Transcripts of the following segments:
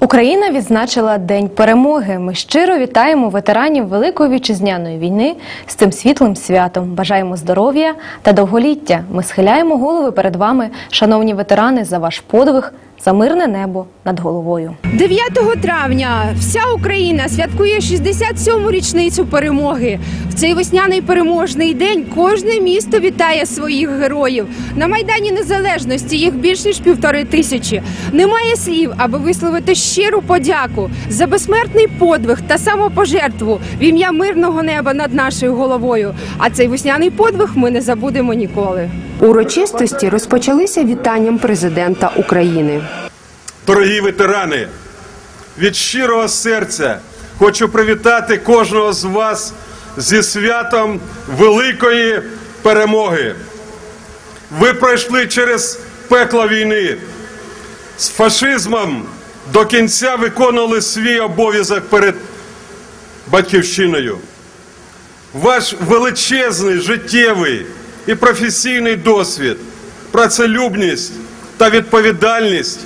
Україна відзначила День перемоги. Ми щиро вітаємо ветеранів Великої вітчизняної війни з цим світлим святом. Бажаємо здоров'я та довголіття. Ми схиляємо голови перед вами, шановні ветерани, за ваш подвиг, за мирне небо над головою. 9 травня вся Україна святкує 67-му річницю перемоги. В цей весняний переможний день кожне місто вітає своїх героїв. На майдані Незалежності їх більш ніж півтори тисячі. Немає слів, аби висловити щиру подяку за безсмертний подвиг та самопожертву в ім'я мирного неба над нашою головою. А цей весняний подвиг ми не забудемо ніколи. Урочистості розпочалися вітанням президента України. Дорогі ветерани, від щирого серця хочу привітати кожного з вас зі святом великої перемоги. Ви пройшли через пекло війни з фашизмом до кінця виконували свій обов'язок перед батьківщиною. Ваш величезний життєвий і професійний досвід, працелюбність та відповідальність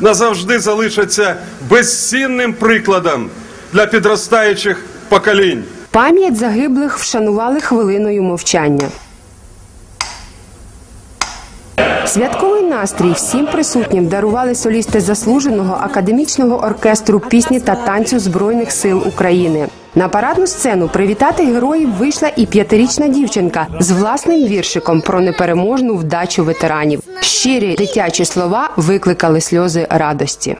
назавжди залишаться безцінним прикладом для підростаючих поколінь. Пам'ять загиблих вшанували хвилиною мовчання. Святковий настрій всім присутнім дарували солісти заслуженого академічного оркестру пісні та танцю Збройних сил України. На парадну сцену привітати героїв вийшла і п'ятирічна дівчинка з власним віршиком про непереможну вдачу ветеранів. Щирі дитячі слова викликали сльози радості.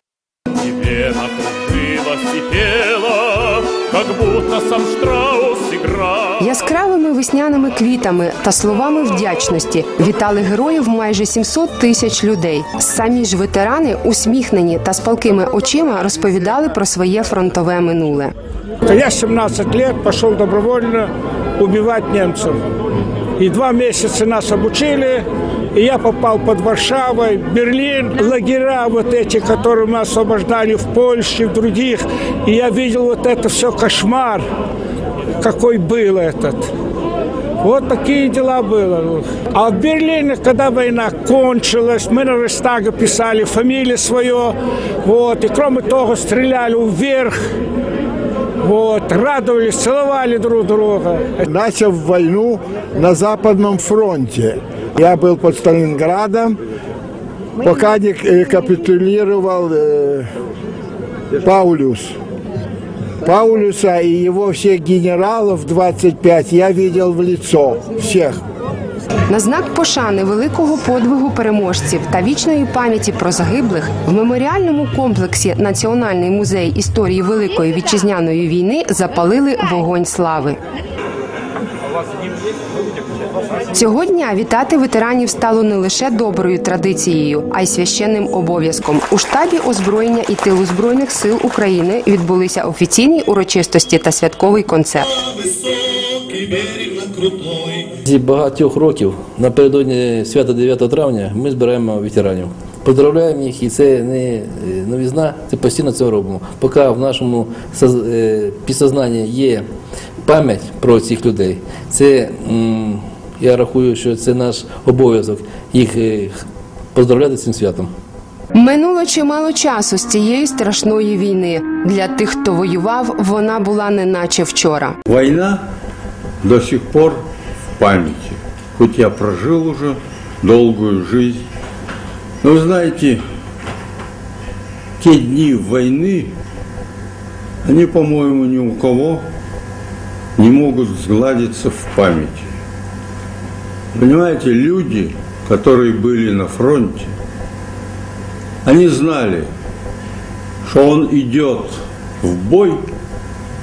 Яскравими весняними квітами та словами вдячності вітали героїв майже 700 тисяч людей. Самі ж ветерани, усміхнені та з палкими очима, розповідали про своє фронтове минуле. Я 17 лет пошел добровольно убивать немцев. И два месяца нас обучили, и я попал под Варшавой, Берлин, лагеря вот эти, которые мы освобождали в Польше, в других. И я видел вот это все кошмар, какой был этот. Вот такие дела было. А в Берлине, когда война кончилась, мы на Рейхстаге писали фамилию свое, вот, и кроме того стреляли вверх, вот, радовались, целовали друг друга. начал войну на Западном фронте. Я был под Сталинградом, пока не э, капитулировал э, Паулюс. Паулюса и его всех генералов 25 я видел в лицо, всех. На знак пошани великого подвигу переможців та вічної пам'яті про загиблих в меморіальному комплексі Національний музей історії Великої вітчизняної війни запалили вогонь слави. Цього дня вітати ветеранів стало не лише доброю традицією, а й священним обов'язком. У штабі озброєння і тилу збройних сил України відбулися офіційні урочистості та святковий концерт. Зі багатьох років напередодні свята 9 травня ми збираємо ветеранів. Поздравляємо їх, і це не е, новізна, це постійно це робимо. Поки в нашому е, підсознанні є пам'ять про цих людей, це я рахую, що це наш обов'язок їх е, поздравляти з цим святом. Минуло чимало часу з цієї страшної війни. Для тих, хто воював, вона була не наче вчора. Война до сих пор памяти. Хоть я прожил уже долгую жизнь. Но вы знаете, те дни войны, они, по-моему, ни у кого не могут сгладиться в памяти. Понимаете, люди, которые были на фронте, они знали, что он идет в бой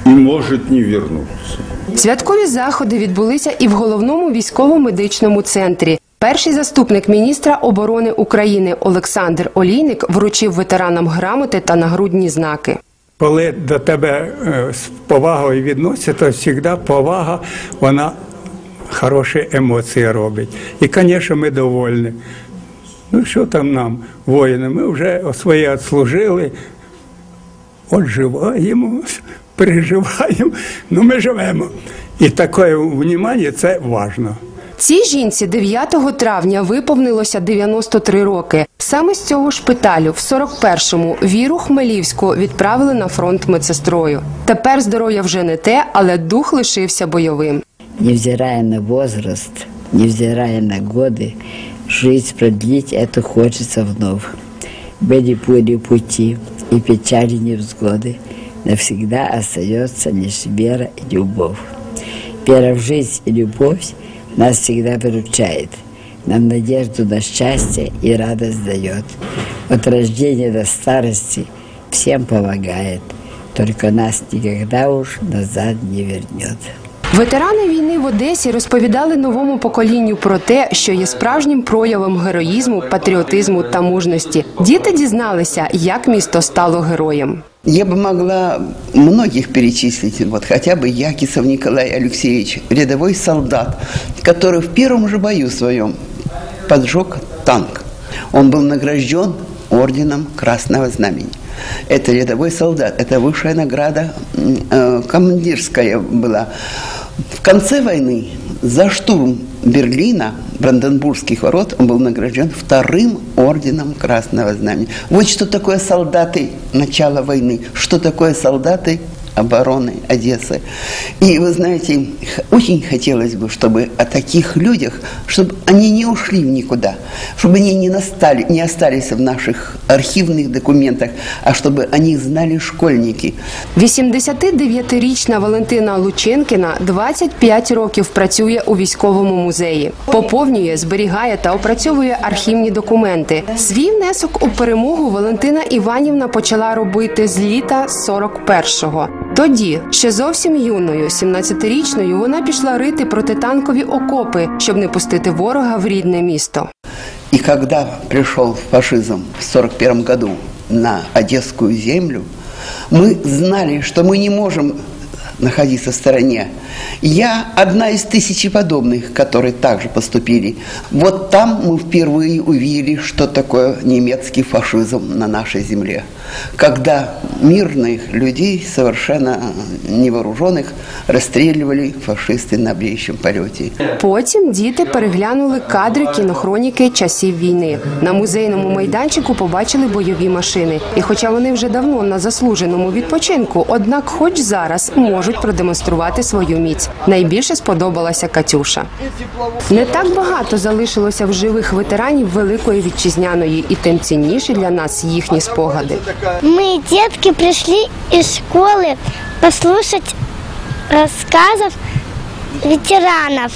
и может не вернуться. Святкові заходи відбулися і в головному військово-медичному центрі. Перший заступник міністра оборони України Олександр Олійник вручив ветеранам грамоти та нагрудні знаки. Коли до тебе е, з повагою відносяться, то завжди повага, вона хороші емоції робить. І, звісно, ми довольні. Ну що там нам, воїни, ми вже своє відслужили, отживаємо, переживаємо, ну ми живемо. І таке внимання це важливо. Цій жінці 9 травня виповнилося 93 роки. Саме з цього шпиталю в 41-му Віру Хмелівську відправили на фронт медсестрою. Тепер здоров'я вже не те, але дух лишився бойовим. невзирая на возраст, невзирая на годы, жизнь продлить это хочется вновь. Были пули пути и печали невзгоды, навсегда остается лишь вера и любовь. Вера в жизнь и любовь нас всегда выручает, нам надежду на счастье и радость дает. От рождения до старости всем помогает, только нас никогда уж назад не вернет. Ветерани війни в Одесі розповідали новому поколінню про те, що є справжнім проявом героїзму, патріотизму та мужності. Діти дізналися, як місто стало героєм. Я бы могла многих перечислить, вот хотя бы Якисов Николай Алексеевич, рядовой солдат, который в первом же бою своем поджег танк. Он был награжден орденом Красного Знамени. Это рядовой солдат, это высшая награда э, командирская была. В конце войны за штурм Берлина, Бранденбургских ворот, он был награжден вторым орденом Красного Знамени. Вот что такое солдаты начала войны, что такое солдаты обороны Одессы. И вы знаете, х- очень хотелось бы, чтобы о таких людях, чтобы они не ушли в никуда, чтобы они не, настали, не остались в наших архивных документах, а чтобы о них знали школьники. 89-річна Валентина Лученкіна 25 років працює у військовому музеї. Поповнює, зберігає та опрацьовує архівні документи. Свій внесок у перемогу Валентина Іванівна почала робити з літа 41-го. Тоді, ще зовсім юною, 17-річною, вона пішла рити протитанкові окопи, щоб не пустити ворога в рідне місто. И когда пришел фашизм в 1941 году на Одесскую землю, мы знали, что мы не можем находиться в стороне. Я одна из тысячи подобных, которые также поступили. Вот там мы впервые увидели, что такое немецкий фашизм на нашей земле. Когда мирных людей, совершенно невооруженных, расстреливали фашисты на ближнем полете. Потім діти переглянули кадри кінохроніки часів війни. На музейному майданчику побачили бойові машини. І хоча вони вже давно на заслуженому відпочинку, однак, хоч зараз можуть продемонструвати свою міць. Найбільше сподобалася Катюша. Не так багато залишилося в живих ветеранів Великої вітчизняної, і тим цінніші для нас їхні спогади. Ми дітки прийшли із школи послухати розказів ветеранов.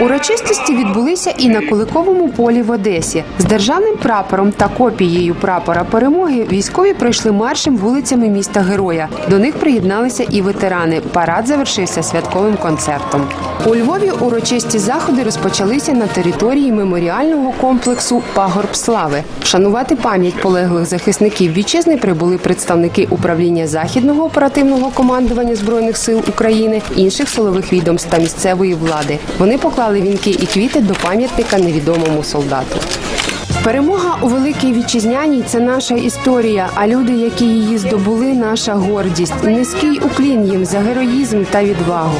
Урочистості відбулися і на Куликовому полі в Одесі. З державним прапором та копією прапора перемоги військові пройшли маршем вулицями міста Героя. До них приєдналися і ветерани. Парад завершився святковим концертом. У Львові урочисті заходи розпочалися на території меморіального комплексу Пагорб Слави. Вшанувати пам'ять полеглих захисників вітчизни прибули представники управління західного оперативного командування збройних сил України, інших силових відомств та місцевої влади. Вони поклали вінки і квіти до пам'ятника невідомому солдату. Перемога у великій вітчизняній це наша історія. А люди, які її здобули, наша гордість. Низький уклін їм за героїзм та відвагу.